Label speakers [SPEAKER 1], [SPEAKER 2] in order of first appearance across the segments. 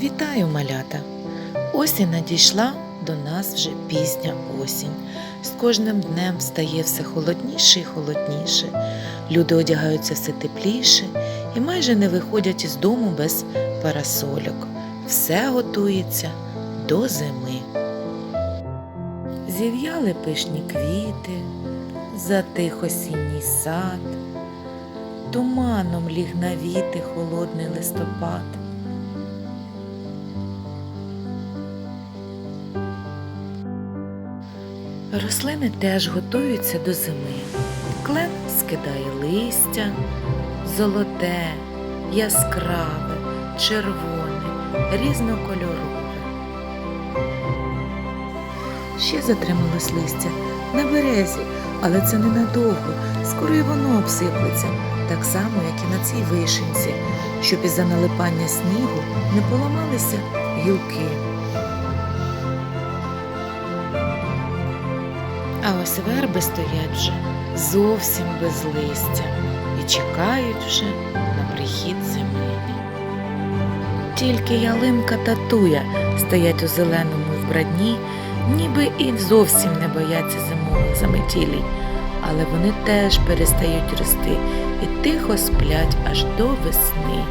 [SPEAKER 1] Вітаю, малята! Осінь надійшла до нас вже пізня осінь. З кожним днем стає все холодніше і холодніше. Люди одягаються все тепліше і майже не виходять із дому без парасольок. Все готується до зими. Зів'яли пишні квіти, затих осінній сад, туманом ліг навіти холодний листопад. Рослини теж готуються до зими. Клен скидає листя, золоте, яскраве, червоне, різнокольорове. Ще затрималось листя на березі, але це ненадовго. Скоро і воно обсиплеться, так само, як і на цій вишенці, щоб із-за налипання снігу не поламалися гілки. А ось верби стоять вже зовсім без листя і чекають вже на прихід зими. Тільки ялинка та туя стоять у зеленому вбранні, ніби і зовсім не бояться зимових заметілій, але вони теж перестають рости і тихо сплять аж до весни.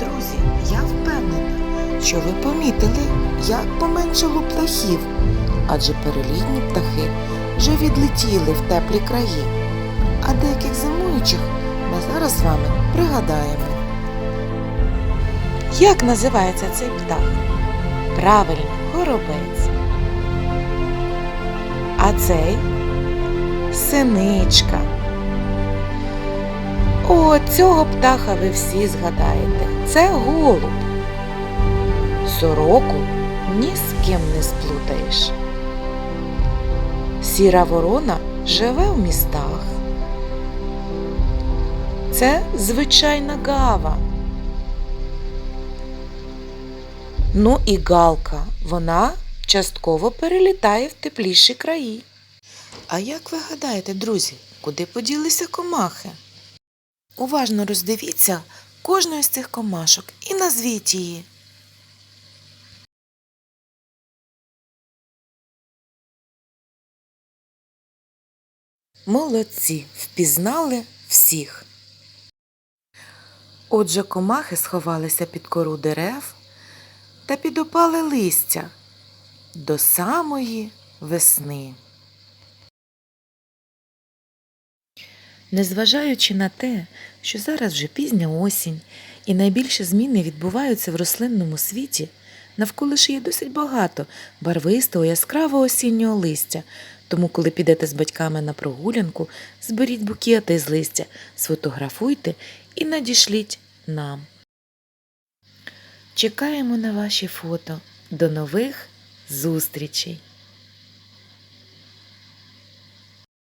[SPEAKER 2] Друзі, я впевнена, що ви помітили, як поменшало птахів, адже перелітні птахи вже відлетіли в теплі краї, а деяких зимуючих ми зараз з вами пригадаємо. Як називається цей птах? Правильно, горобець. А цей синичка. О, цього птаха ви всі згадаєте. Це голуб. Сороку ні з ким не сплутаєш. Сіра ворона живе в містах. Це звичайна гава. Ну і галка. Вона частково перелітає в тепліші краї. А як ви гадаєте, друзі, куди поділися комахи? Уважно роздивіться кожну з цих комашок і назвіть її. Молодці, впізнали всіх. Отже, комахи сховалися під кору дерев та під опале листя до самої весни.
[SPEAKER 1] Незважаючи на те, що зараз вже пізня осінь і найбільші зміни відбуваються в рослинному світі, навколо ж є досить багато барвистого яскравого осіннього листя. Тому, коли підете з батьками на прогулянку, зберіть букети з листя, сфотографуйте і надішліть нам. Чекаємо на ваші фото. До нових зустрічей!